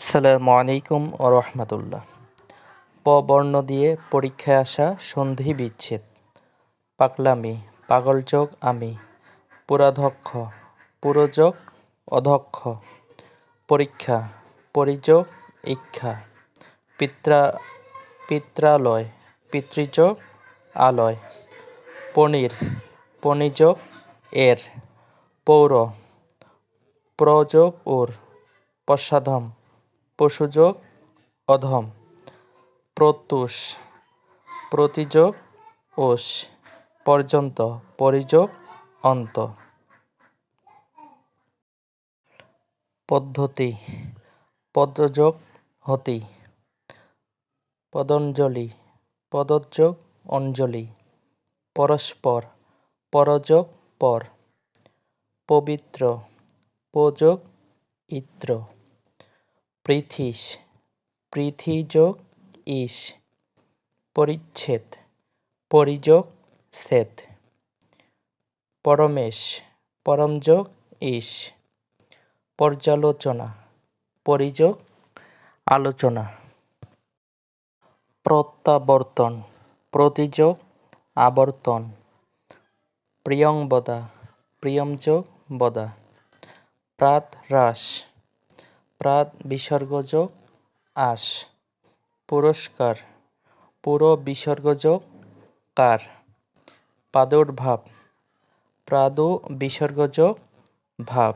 আসসালামু আলাইকুম রহমতুল্লাহ। প বর্ণ দিয়ে পরীক্ষায় আসা সন্ধি বিচ্ছেদ। পাগলামি পাগল যোগ আমি পুরাধক্ষ পুরোযোগ, অধ্যক্ষ। পরীক্ষা, পরিযোগ ইচ্ছা পিত্রা, পিত্রালয়, পিতৃযোগ, আলয়। পনির, পনিযোগ, এর। পৌর, প্রযোগ ওর পশ্চাধম পশুযোগ অধম, প্রত্যুষ, প্রতিযোগ ওষ, পর্যন্ত, পরিযোগ অন্ত। পদ্ধতি, পদযোগ হতি, পদঞ্জলি পদযোগ অঞ্জলি, পরস্পর, পরযোগ পর, পবিত্র, পযোগ ইত্র। পৃথিস পৃথিযোগ ইস, পরিচ্ছেদ, পরিযোগ সেত পরমেশ, পরমযোগ ইস, পর্যালোচনা, পরিযোগ আলোচনা। প্রত্যাবর্তন, প্রতিযোগ আবর্তন প্রিয়ংবদা প্রিয়মযোগ বদা প্রাত হ্রাস প্রাত বিসর্গযোগ আস। পুরস্কার। পুরো বিসর্গযোগ কার? প্রাদুর্ভাব প্রাদু বিসর্গযোগ ভাব।